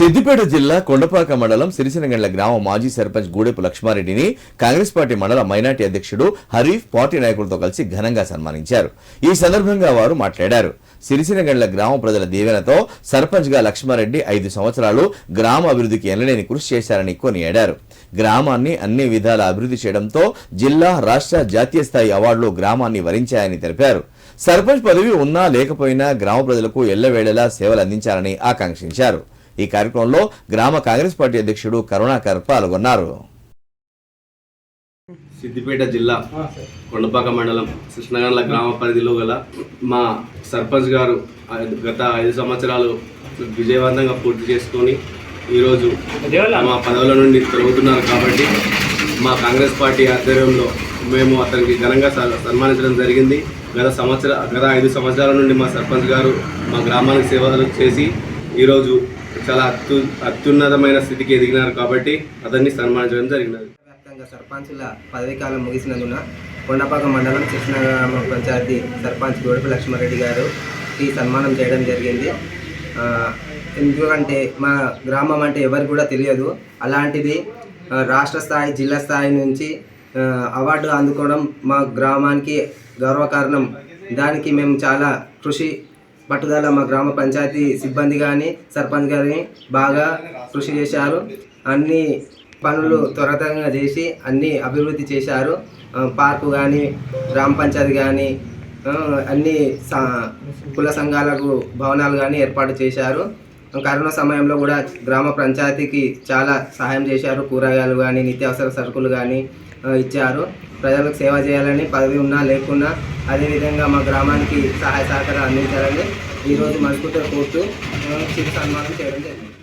సిద్దిపేట జిల్లా కొండపాక మండలం సిరిసినగండ్ల గ్రామ మాజీ సర్పంచ్ గూడెపు లక్ష్మారెడ్డిని కాంగ్రెస్ పార్టీ మండల మైనార్టీ అధ్యక్షుడు హరీఫ్ పార్టీ నాయకులతో కలిసి ఘనంగా సన్మానించారు. ఈ సందర్భంగా వారు మాట్లాడారు. సిరిసినగండ్ల గ్రామ ప్రజల దీవెనతో సర్పంచ్గా లక్ష్మారెడ్డి ఐదు సంవత్సరాలు గ్రామ అభివృద్ధికి ఎనలేని కృషి చేశారని కొనియాడారు. గ్రామాన్ని అన్ని విధాల అభివృద్ధి చేయడంతో జిల్లా రాష్ట్ర జాతీయ స్థాయి అవార్డులు గ్రామాన్ని వరించాయని తెలిపారు. సర్పంచ్ పదవి ఉన్నా లేకపోయినా గ్రామ ప్రజలకు ఎల్లవేళలా సేవలు అందించాలని ఆకాంక్షించారు. ఈ కార్యక్రమంలో గ్రామ కాంగ్రెస్ పార్టీ అధ్యక్షుడు కరుణాకర్ పాల్గొన్నారు. సిద్దిపేట జిల్లా కొండపాక మండలం కృష్ణగండ్ల గ్రామ పరిధిలో గల మా సర్పంచ్ గారు గత ఐదు సంవత్సరాలు విజయవంతంగా పూర్తి చేసుకొని ఈరోజు మా పదవుల నుండి తొలగుతున్నారు కాబట్టి మా కాంగ్రెస్ పార్టీ ఆధ్వర్యంలో మేము అతనికి ఘనంగా సన్మానించడం జరిగింది. గత సంవత్సర గత ఐదు సంవత్సరాల నుండి మా సర్పంచ్ గారు మా గ్రామానికి సేవలు చేసి ఈరోజు చాలా అత్యు అత్యున్నతమైన స్థితికి ఎదిగినారు కాబట్టి అతన్ని సన్మానించడం జరిగినది. వ్యాప్తంగా సర్పంచుల పదవీకాలం ముగిసినందున కొండపాక మండలం కృష్ణగ్రామ పంచాయతీ సర్పంచ్ గోడపు లక్ష్మారెడ్డి గారు ఈ సన్మానం చేయడం జరిగింది. ఎందుకంటే మా గ్రామం అంటే ఎవరికి కూడా తెలియదు. అలాంటిది రాష్ట్ర స్థాయి జిల్లా స్థాయి నుంచి అవార్డు అందుకోవడం మా గ్రామానికి గర్వకారణం. దానికి మేము చాలా కృషి పట్టుదల మా గ్రామ పంచాయతీ సిబ్బంది కానీ సర్పంచ్ గారిని బాగా కృషి చేశారు. అన్ని పనులు త్వరతరంగా చేసి అన్ని అభివృద్ధి చేశారు. పార్కు కానీ గ్రామ పంచాయతీ కానీ అన్ని కుల సంఘాలకు భవనాలు కానీ ఏర్పాటు చేశారు. కరోనా సమయంలో కూడా గ్రామ పంచాయతీకి చాలా సహాయం చేశారు. కూరగాయలు కానీ నిత్యావసర సరుకులు కానీ ఇచ్చారు. ప్రజలకు సేవ చేయాలని పదవి ఉన్నా లేకున్నా అదేవిధంగా మా గ్రామానికి సహాయ సహకారం అందించాలని ఈరోజు మనస్ఫూర్తిగా కోర్టు చిరు సన్మానం చేయడం జరిగింది.